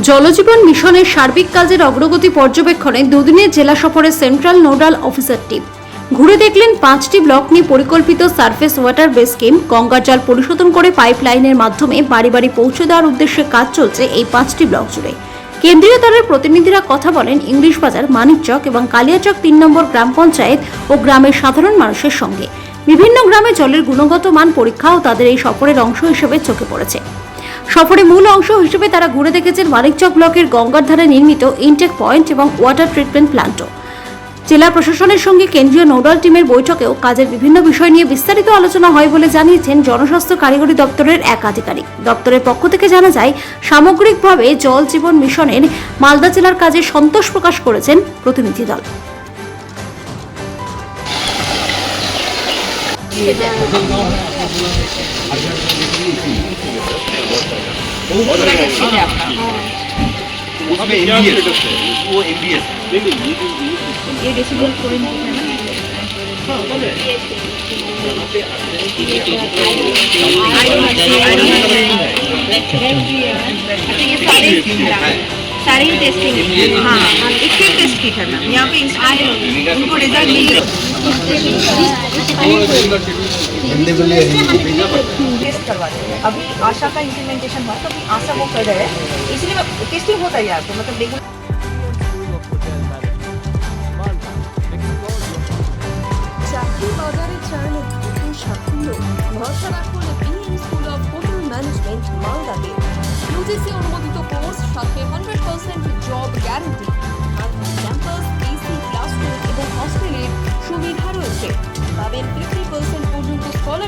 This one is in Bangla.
জলজীবন মিশনের সার্বিক কাজের অগ্রগতি পর্যবেক্ষণে দুদিনের জেলা সফরে সেন্ট্রাল নোডাল অফিসার টিম। ঘুরে দেখলেন পাঁচটি ব্লক নিয়ে পরিকল্পিত সারফেস ওয়াটার বেস স্কিম। গঙ্গার জল পরিশোধন করে পাইপ লাইনের মাধ্যমে বাড়ি বাড়ি পৌঁছে দেওয়ার উদ্দেশ্যে কাজ চলছে এই পাঁচটি ব্লক জুড়ে। কেন্দ্রীয় দলের প্রতিনিধিরা কথা বলেন, ইংলিশ বাজার মানিকচক এবং কালিয়াচক তিন নম্বর গ্রাম পঞ্চায়েত ও গ্রামের সাধারণ মানুষের সঙ্গে। বিভিন্ন গ্রামে জলের গুণগত মান পরীক্ষাও তাদের এই সফরের অংশ হিসেবে চোখে পড়েছে। সফরে মূল অংশ হিসেবে তারা ঘুরে দেখেছেন মানিকচক ব্লকের গঙ্গার ধারে নির্মিত ইনটেক পয়েন্ট এবং ওয়াটার ট্রিটমেন্ট প্ল্যান্টও জেলা প্রশাসনের সঙ্গে কেন্দ্রীয় নোডাল টিমের বৈঠকেও কাজের বিভিন্ন বিষয় নিয়ে বিস্তারিত আলোচনা হয় বলে জানিয়েছেন জনস্বাস্থ্য কারিগরি দপ্তরের এক আধিকারিক। দপ্তরের পক্ষ থেকে জানা যায়, সামগ্রিকভাবে জল জীবন মিশনের মালদা জেলার কাজে সন্তোষ প্রকাশ করেছেন প্রতিনিধি দল। उसमें एम बी एस वो एम बी एस ये डिसीज़न पॉइंट अच्छा ये सारे टेस्टिंग हाँ एक टेस्ट की करना यहाँ पे उनको रिज़ल्ट मिल अभी आशा का इम्प्लीमेंटेशन हुआ तो अभी आशा वो कर रहे हैं इसलिए टेस्टिंग होता है यहाँ पे मतलब रेगुलर চাকরি বাজারে চান নতুন সাফল্য ভরসা রাখুন BM school of hotel management মালদাতে ইউজিসি অনুমোদিত কোর্স সাথে হান্ড্রেড পার্সেন্ট জব গ্যারান্টি